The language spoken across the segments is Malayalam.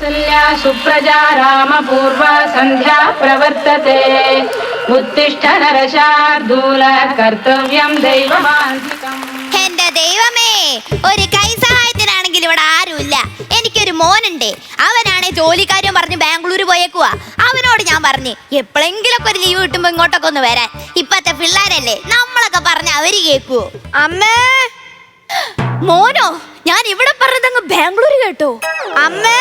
कौसल्या सुप्रजा रामपूर्वा सन्ध्या प्रवर्तते उत्तिष्ठ नरशार्दूल कर्तव्यं दैवमान्तिकम् എന്റെ ദൈവമേ ഒരു കൈ സഹായത്തിനാണെങ്കിൽ ഇവിടെ ആരുമില്ല എനിക്കൊരു മോനുണ്ട് അവനാണ് ജോലിക്കാരും പറഞ്ഞ് ബാംഗ്ലൂർ പോയേക്കുവാ അവനോട് ഞാൻ പറഞ്ഞു എപ്പോഴെങ്കിലൊക്കെ ഒരു ലീവ് കിട്ടുമ്പോ ഇങ്ങോട്ടൊക്കെ ഒന്ന് വരാൻ ഇപ്പത്തെ പിള്ളേരല്ലേ നമ്മളൊക്കെ പറഞ്ഞ അവര് കേക്കുവോ അമ്മേ മോനോ ഞാൻ ഇവിടെ പറഞ്ഞതങ്ങ് ബാംഗ്ലൂർ കേട്ടോ അമ്മേ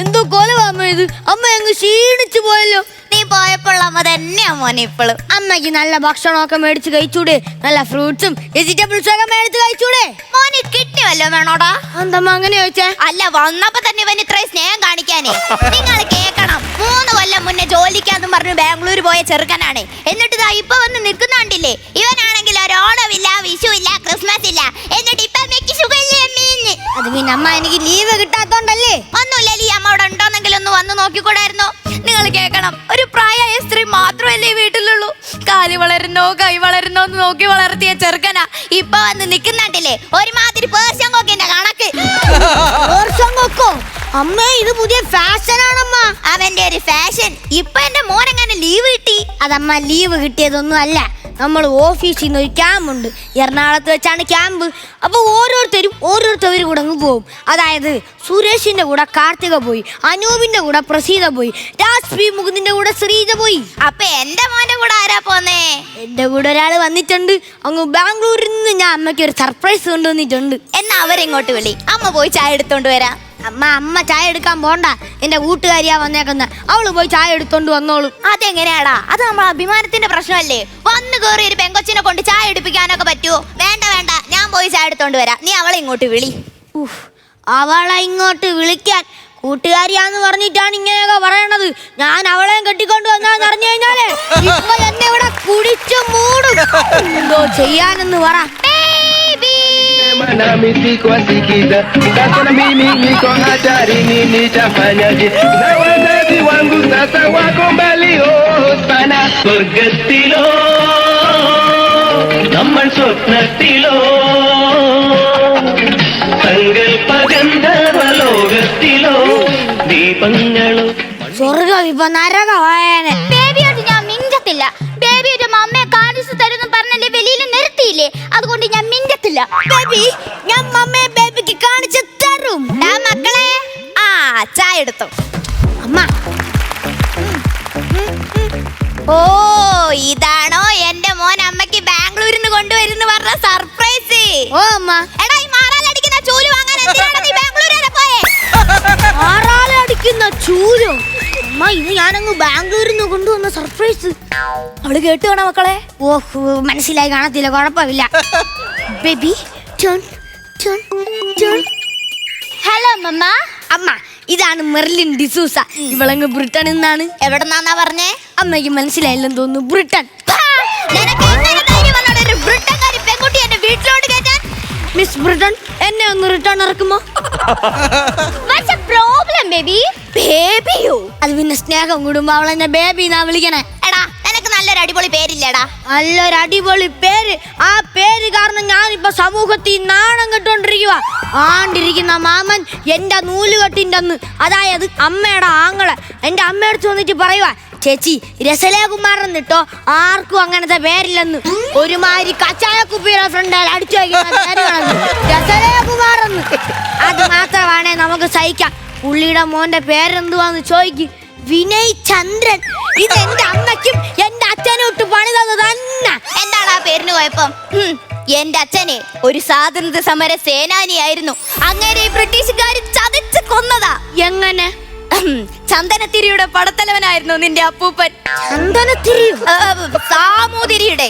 എന്തോ കൊല അമ്മ ഇത്. അമ്മ അങ്ങ് ക്ഷീണിച്ചു പോയല്ലോ. നീ പോയപ്പോൾ അമ്മ തന്നെയാ മോനെ ഇപ്പോഴും അമ്മയ്ക്ക് നല്ല ഭക്ഷണമൊക്കെ മേടിച്ച് കഴിച്ചൂടെ. നല്ല ഫ്രൂട്ട്സും വെജിറ്റബിൾസും ഒക്കെ മേടിച്ച് കഴിച്ചൂടെ. മോനെ കിട്ടി വല്ലോ വേണോടാ എന്തമ്മ അങ്ങനെ ചോദിച്ചേ? അല്ല വന്നപ്പോ തന്നെ ഇവൻ ഇത്രയും സ്നേഹം കാണിക്കാനേ. നിങ്ങൾ കേക്കണം മൂന്ന് കൊല്ലം മുന്നേ ജോലിക്കാന്നും പറഞ്ഞു ബാംഗ്ലൂർ പോയ ചെറുക്കനാണ്. എന്നിട്ട് ഇതാ ഇപ്പൊ വന്ന് നിൽക്കുന്നുണ്ടില്ലേ? ഇവനാണെങ്കിൽ ഒരു ഓണമില്ല വിഷു ഇല്ല ക്രിസ്മസ് ഇല്ല എന്നിട്ട് ഇപ്പൊ അത് പിന്നെ അമ്മ എനിക്ക് ലീവ് കിട്ടാത്തോണ്ടല്ലേ? ഒന്നുമില്ല ഈ അമ്മ അവിടെ ഉണ്ടോന്നെങ്കിലും ഒന്ന് വന്ന് നോക്കിക്കൂടായിരുന്നോ. നിങ്ങൾ കേൾക്കണം ഒരു പ്രായമായ സ്ത്രീ മാത്രമല്ലേ വീട്ടിലുള്ളൂ. കാൽ വളരുന്നോ കൈ വളരുന്നോ എന്ന് നോക്കി വളർത്തിയ ചെറുക്കനാ ഇപ്പൊ വന്ന് നിക്കുന്നാട്ടില്ലേ ഒരുമാതിരി പേർഷ്യൻ കൊക്കിന്റെ കണക്ക്. വർഷം കൊക്കോ? അമ്മേ ഇത് പുതിയ ഫാഷൻ ആണമ്മ അവന്റെ ഒരു ഫാഷൻ. ഇപ്പൊ എന്റെ മോനെങ്ങനെ ലീവ് കിട്ടി? അതമ്മ ലീവ് കിട്ടിയതൊന്നും അല്ല. നമ്മൾ ഓഫീസിൽ നിന്ന് ഒരു ക്യാമ്പ് ഉണ്ട്. എറണാകുളത്ത് വെച്ചാണ് ക്യാമ്പ് അപ്പോൾ ഓരോരുത്തരും ഓരോരുത്തരും കൂടെ അങ്ങ് പോകും. അതായത് സുരേഷിന്റെ കൂടെ കാർത്തിക പോയി അനൂപിന്റെ കൂടെ പ്രസീത പോയി രാജ്പി മുകുന്ദിന്റെ മുകുന്ദിന്റെ കൂടെ ശ്രീജ പോയി. അപ്പൊ എന്റെ മോന്റെ കൂടെ ആരാ പോന്നേ? എന്റെ കൂടെ ഒരാൾ വന്നിട്ടുണ്ട്. അങ്ങ് ബാംഗ്ലൂരിൽ നിന്ന് ഞാൻ അമ്മയ്ക്ക് ഒരു സർപ്രൈസ് കൊണ്ടുവന്നിട്ടുണ്ട്. എന്നാ അവരെങ്ങോട്ട് വിളി. അമ്മ പോയി ചായ എടുത്തോണ്ട് വരാം. അമ്മ അമ്മ ചായ എടുക്കാൻ പോണ്ട. എന്റെ കൂട്ടുകാരിയാ വന്നേക്കുന്ന. അവൾ പോയി ചായ എടുത്തോണ്ട് വന്നോളും. അതെങ്ങനെയാടാ? അത് നമ്മൾ അഭിമാനത്തിന്റെ പ്രശ്നമല്ലേ? വന്ന് കേറി ഒരു പെങ്കൊച്ചിനെ കൊണ്ട് ചായ എടുപ്പിക്കാനൊക്കെ പറ്റുമോ വേണ്ട വേണ്ട. ഞാൻ പോയി ചായ എടുത്തോണ്ട് വരാം. നീ അവളെ ഇങ്ങോട്ട് വിളി. അവളെ ഇങ്ങോട്ട് വിളിക്കാൻ കൂട്ടുകാരിയാന്ന് പറഞ്ഞിട്ടാണ് ഇങ്ങനെയൊക്കെ പറയണത്. ഞാൻ അവളെയും കെട്ടിക്കൊണ്ട് വന്നാന്ന് അറിഞ്ഞു കഴിഞ്ഞാലേ ഇപ്പൊ എന്നെ ഇവിടെ കുടിച്ചു മൂടും. എന്തോ ചെയ്യാനെന്ന് പറ. Mana misiko asikiza sasa na mimi niko hatarini nitafanyaje na wazazi wangu sasa wako mbali oh sana. സ്വർഗത്തിലോ നമ്മൾ സ്വപ്നത്തിലോ സങ്കൽപ്പഗന്ധർവലോകത്തിലോ ദീപങ്ങളോ സ്വർഗം ഇപ്പൊ നരകമായേനെ. ബേബിയോട് ഞാൻ മിഞ്ചത്തില്ല. ബേബിയുടെ അമ്മയെ കാണിച്ചു തരുന്നു പറഞ്ഞല്ലേ വെളിയിൽ നിർത്തിയില്ലേ? അതുകൊണ്ട് ഞാൻ മിഞ്ചത്തില്ല ബേബി ഞാൻ മമ്മയെ ബേബിക്ക് കാണിച്ചു തരും. മക്കളെ. ആ ചായ എടുത്തു. അമ്മ. ഓ ഇതാണോ എന്റെ മോൻ അമ്മയ്ക്ക് ബാംഗ്ലൂരിൽ നിന്ന് കൊണ്ടുവരുന്ന പറഞ്ഞ സർപ്രൈസ്? ഓ അമ്മ. എടാ ഈ മാറാലടിക്കുന്ന ചൂൽ വാങ്ങാൻ എന്തിനാണ് നീ ബാംഗ്ലൂർ വരെ പോയേ മാറാലടിക്കുന്ന ചൂലോ? അമ്മ ഇത് ഞാനങ്ങ് ബാംഗ്ലൂരിൽ നിന്ന് കൊണ്ടുവന്ന സർപ്രൈസ്. അവൾ കേട്ടു വേണോ മക്കളെ. ഓഹ് മനസ്സിലായി കാണത്തില്ല കുഴപ്പമില്ല. Baby turn turn turn hello mamma അമ്മ ഇതാണ് മെർലിൻ ഡിസൂസ. ഇവളങ്ങ് ബ്രിട്ടൻ എന്നാണ്. എവിടെ എവിടെന്നാന്നാ പറഞ്ഞേ? അമ്മയ്ക്ക് മനസ്സിലായില്ലെന്ന് തോന്നുന്നു ബ്രിട്ടൻ മിസ് ബ്രിട്ടൻ എന്നെ ഒന്ന് റിട്ടേൺ ഇറക്കുമോ? പ്രോബ്ലം ബേബി ബേബിയോ അത് പിന്നെ സ്നേഹം കൂടുമ്പോ അവളെന്നെ ബേബി എന്നാ വിളിക്കണേ. എടാ അടിപൊളി പേരില്ലടാ. ഒരു നല്ലൊരു അടിപൊളി പേര്. ആ പേര് കാരണം ഞാൻ ഞാനിപ്പോ സമൂഹത്തിൽ നാണം കെട്ടോണ്ടിരിക്കുക ആണ്ടിരിക്കുന്ന മാമൻ എന്റെ നൂലുകെട്ടിന്റെ അന്ന് അതായത് അമ്മയുടെ ആങ്ങളെ. എന്റെ അമ്മയടുത്ത് വന്നിട്ട് പറയുവാ ചേച്ചി രസലേകുമാരൻ എന്നിട്ടോ ആർക്കും അങ്ങനത്തെ പേരില്ലെന്ന്. ഒരുമാതിരി കച്ചായ കുപ്പിയുടെ ഫ്രണ്ട് അടിച്ചു രസലേകുമാറെന്ന് അത് മാത്രമാണേ നമുക്ക് സഹിക്കാം. പുള്ളിയുടെ മോന്റെ പേരെന്തുവാന്ന് ചോദിക്കും. വിനയ് ചന്ദ്രൻ. ഇത് എന്റെ അമ്മയ്ക്കും അച്ഛനും തന്നു തന്നെ. എന്താണ് ആ പേരിന് കുഴപ്പം? എന്റെ അച്ഛനെ ഒരു സ്വാതന്ത്ര്യ സമര സേനാനിയായിരുന്നു. അങ്ങനെ ബ്രിട്ടീഷുകാർ ചതച്ച് കൊന്നതാ. എങ്ങനെ? ചന്ദനത്തിരിയുടെ പടത്തലവനായിരുന്നു നിന്റെ അപ്പൂപ്പൻ. ചന്ദനത്തിരി സാമൂതിരിയുടെ.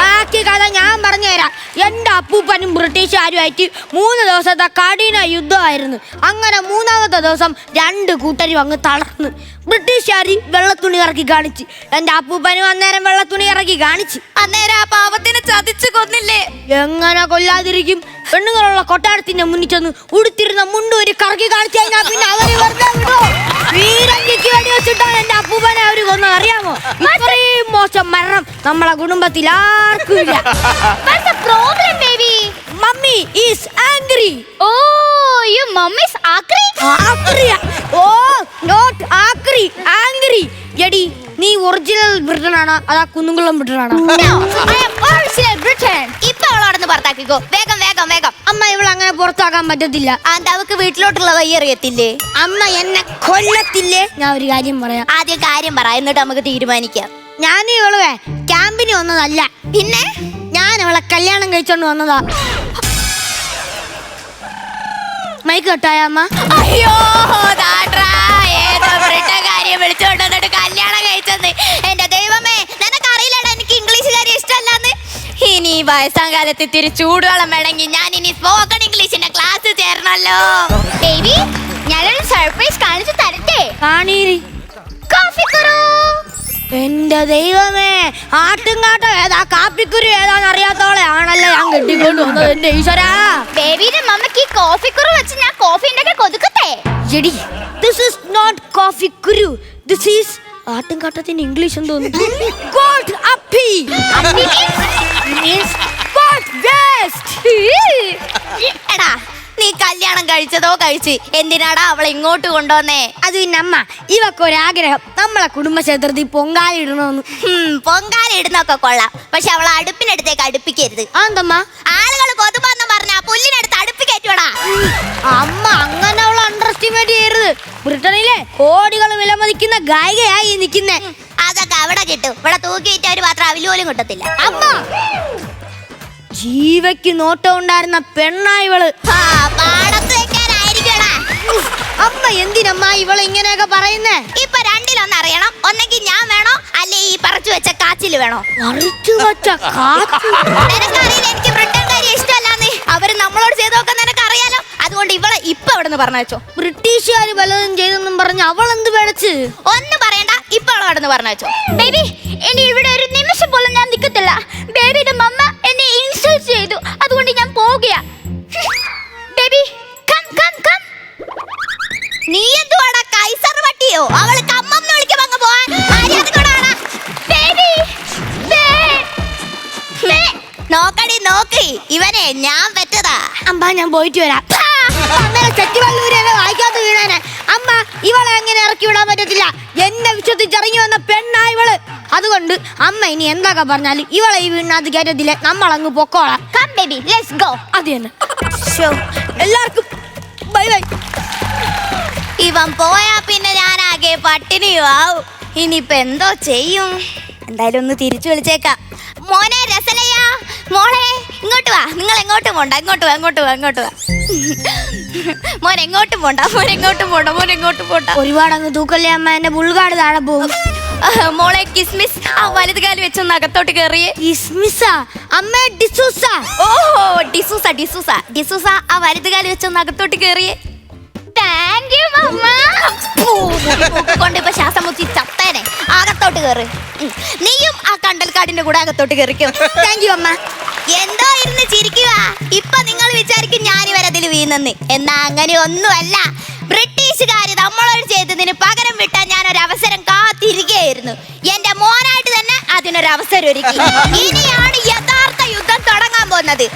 ബാക്കി കഥ ഞാൻ പറഞ്ഞുതരാം. എന്റെ അപ്പൂപ്പനും ബ്രിട്ടീഷുകാരുമായിട്ട് മൂന്ന് ദിവസത്തെ കഠിന യുദ്ധമായിരുന്നു. അങ്ങനെ മൂന്നാമത്തെ ദിവസം രണ്ട് കൂട്ടരും അങ്ങ് തളർന്ന് ബ്രിട്ടീഷുകാർ വെള്ളത്തുണി ഇറക്കി കാണിച്ച്. എന്റെ അപ്പൂപ്പനും അന്നേരം വെള്ളത്തുണി ഇറക്കി കാണിച്ച്. അന്നേരം ആ പാവത്തിനെ ചതിച്ചു കൊന്നില്ലേ? എങ്ങനെ കൊല്ലാതിരിക്കും? പെണ്ണുങ്ങളുള്ള കൊട്ടാരത്തിന്റെ മുന്നിൽ ചെന്ന് ഉടുത്തിരുന്ന മുണ്ട് ഒരു കറക്കി കാണിച്ചു കഴിഞ്ഞാൽ പിന്നെ അവർ വെറുതെ വിടോ വേണ്ടി വെച്ചിട്ടാണ് എന്റെ അപ്പൂപ്പനെ അവർ കൊന്നത്. അറിയാമോ? ഇത്രയും മോശം മരണം. നമ്മളെ കുടുംബത്തിൽ ആർക്കും ഇല്ല problem baby mummy is angry oh you mummy's angry ആക്രിയ oh not ആക്രി ആംഗ്രി എടി നീ ഒറിജിനൽ ബ്രിട്ടൻ ആണോ. അതാ കുന്നുംകുളം ബ്രിട്ടൻ ആണോ. ഇപ്പൊ അവളോടൊന്ന് പുറത്താക്കിക്കോ. വേഗം വേഗം വേഗം. അമ്മ ഇവൾ അങ്ങനെ പുറത്താക്കാൻ പറ്റത്തില്ല. ആന്താ അവക്ക് വീട്ടിലോട്ടുള്ള വഴി അറിയത്തില്ലേ? അമ്മ എന്നെ കൊല്ലത്തില്ലേ? ഞാൻ ഒരു കാര്യം പറയാം. ആദ്യം കാര്യം പറ എന്നിട്ട് നമുക്ക് തീരുമാനിക്കാം. ഞാൻ ഇവളുവേ ക്യാമ്പിന് വന്നതല്ല. പിന്നെ? ഞാൻ അവളെ കല്യാണം കഴിച്ചോണ്ട് വന്നതാ. മൈക്ക് കെട്ടായ അമ്മ? അയ്യോ ദാട്രാ, ഏതോ ബ്രിട്ടൻകാരിയെ വിളിച്ചോണ്ട് വന്നിട്ട് കല്യാണം കഴിച്ചെന്ന്. എന്റെ ദൈവമേ നിനക്കറിയില്ലടാ എനിക്ക് ഇംഗ്ലീഷുകാരി ഇഷ്ടമല്ലാന്ന്. ഇനി ഈ വയസ്സാം കാലത്ത് ഇത്തിരി ചൂടുവെള്ളം വേണമെങ്കിൽ ഞാൻ ഇനി സ്പോക്കൺ ഇംഗ്ലീഷിന്റെ ക്ലാസ് ചേരണല്ലോ. ബേബി ഞാനൊരു സർപ്രൈസ് കാണിച്ചു തരട്ടെ? കാണീരി കോഫി കുറോ എന്റെ ദൈവമേ ആട്ടുംകാട്ടം ഏതാ കാപ്പിക്കുരു ഏതാന്ന് അറിയാത്തോളെ. ആണല്ലോ ഞാൻ കെട്ടിക്കൊണ്ട് വന്നത് എന്റെ ഈശ്വരാ. ബേബിയുടെ മമ്മക്ക് ഈ കോഫി കുറു വെച്ച് ഞാൻ കോഫി ഉണ്ടാക്കി കൊതുക്കട്ടെ? എടി ദിസ് ഈസ് നോട്ട് കോഫി കുരു ദിസ് ഈസ് ആട്ടുംകാട്ടത്തിന്റെ ഇംഗ്ലീഷ് എന്തോന്നു ഗോഡ് അപ്പി. മീൻസ് ഗോഡ് വേസ്റ്റ് കല്യാണം കഴിച്ചതോ കഴിച്ച് എന്തിനാടാ അവളെ ഇങ്ങോട്ട് കൊണ്ടുവന്നേ? അത് പിന്നെ അമ്മ നമ്മളെ ഒരാഗ്രഹം. നമ്മളെ കുടുംബക്ഷേത്രത്തിൽ പൊങ്കാല ഇടുന്നൊക്കെ കൊള്ളാം. പക്ഷെ അവളെ അടുപ്പിനടുത്തേക്ക് അടുപ്പിക്കരുത്. ആന്തമ്മ ആളുകൾ കൊതുമെന്ന് പറഞ്ഞ പുല്ലിനടുത്ത് അടുപ്പിക്കറ്റുവാടാ അമ്മ അങ്ങനെ അവൾ അണ്ടർ എസ്റ്റിമേറ്റ് ചെയ്യരുത്. ബ്രിട്ടനിലെ കോടികൾ വിലമതിക്കുന്ന ഗായികയായി നിൽക്കുന്നേ. അതൊക്കെ അവിടെ കിട്ടും. ഇവിടെ തൂക്കിയിട്ട് ഒരു പാത്രം അവിലുപോലും കിട്ടത്തില്ല. അമ്മ! ജീവയ്ക്ക് നോട്ടം ഉണ്ടായിരുന്ന പാടത്ത് വെക്കാനായിരിക്കടാ. അമ്മ എന്തിനമ്മ ഇവൾ ഇങ്ങനെയൊക്കെ പറയുന്നേ? ഇപ്പൊ രണ്ടിലൊന്ന് അറിയണം ഒന്നെങ്കിൽ ഞാൻ വേണോ? അല്ലെ ഈ പറിച്ചു വെച്ച കാച്ചിൽ വേണോ? പറിച്ചു വെച്ച നിനക്കറിയില്ല എനിക്ക് ബ്രിട്ടൻകാരി ഇഷ്ടമല്ലാന്ന്. അവർ നമ്മളോട് ചെയ്തൊക്കെ നിനക്ക് അറിയാലോ അതുകൊണ്ട് ഇവളെ ഇപ്പൊ അവിടെ നിന്ന് പറഞ്ഞു ബ്രിട്ടീഷുകാർ വല്ലതും ചെയ്തെന്നും പറഞ്ഞ് അവൾ എന്ത് പേടച്ച്? ഒന്നും പറയണ്ട ഇപ്പൊ അവളെ അവിടെ നിന്ന് പറഞ്ഞു ബേബി ഇനി ഇവിടെ വട്ടിയോ അവൾ കമ്മെന്ന് വിളിക്കുമ്പോ അങ്ങ് പോവാൻ. മര്യാദക്കോടാടാ ബേബി നോക്കടി നോക്കി. ഇവനെ ഞാൻ പറ്റതാ അമ്മ ഞാൻ പോയിട്ട് വരാം. അമ്മേനെ ചെറ്റിവല്ലൂരൊക്കെ വായിക്കാത്ത വീണാനെ. അമ്മ ഇവളെ അങ്ങനെ ഇറക്കി വിടാൻ പറ്റത്തില്ല. എന്നെ വിശ്വസിച്ചിറങ്ങി വന്ന പെണ്ണായിവൾ അതുകൊണ്ട് അമ്മ ഇനി എന്തൊക്കെ പറഞ്ഞാലും ഇവളെ ഈ വീടിനകത്ത് കയറ്റത്തില്ല. നമ്മളങ്ങ് പൊക്കോളാം. കം ബേബി ലെറ്റ്സ് ഗോ അത് തന്നെ. എല്ലാവർക്കും ബൈ ബൈ. ഇവൻ പോയാ പിന്നെ ഞാൻ ആകെ പട്ടിണിയാവും. ഇനിയിപ്പൊ എന്തോ ചെയ്യും? എന്തായാലും ഒന്ന് തിരിച്ചു വിളിച്ചേക്കാം. മോനെ രസലയ്യ മോളെ ഇങ്ങോട്ട് വാ. നിങ്ങൾ എങ്ങോട്ടും പോണ്ട. ഇങ്ങോട്ട് വാ ഇങ്ങോട്ട് വാ ഇങ്ങോട്ട് വാ. മോൻ എങ്ങോട്ടും പോണ്ട. മോൻ എങ്ങോട്ടും പോണ്ട. മോൻ എങ്ങോട്ടും പോണ്ട. ഒരുപാട് അങ്ങ് തൂക്കല്ലേ അമ്മ? എന്റെ ബുൾഗാട് താഴെ പോകും. മോളെ കിസ്മിസ്. ആ വലത് വെച്ച് വെച്ചൊന്ന് അകത്തോട്ട് കയറിയേ കിസ്മിസാ? അമ്മ ഡിസൂസ. ഓഹോ ഡിസൂസ ഡിസൂസ. ഡിസൂസ ആ വലത് വെച്ച് വെച്ചൊന്ന് അകത്തോട്ട് കയറിയേ താങ്ക് യു മമ്മ കൊണ്ട് ഇപ്പൊ ശ്വാസം മുത്തി ചത്തേനെ. അകത്തോട്ട് കയറ്. നീയും ആ കണ്ടൽക്കാടിന്റെ കൂടെ അകത്തോട്ട് കയറിക്കും താങ്ക് യു അമ്മ. എന്തോ ഇരുന്ന് ചിരിക്കുക ഇപ്പൊ നിങ്ങൾ വിചാരിക്കും ഞാൻ ഇവരതിൽ വീണെന്ന്. എന്നാ അങ്ങനെ ഒന്നുമല്ല. ബ്രിട്ടീഷുകാർ നമ്മളോട് ചെയ്തതിന് പകരം വിട്ടാൻ ഞാൻ ഒരു അവസരം കാത്തിരിക്കുകയായിരുന്നു. എന്റെ മോനായിട്ട് തന്നെ അതിനൊരു അവസരം ഒരുക്കി. ഇനിയാണ് യഥാർത്ഥ യുദ്ധം തുടങ്ങാൻ പോകുന്നത്.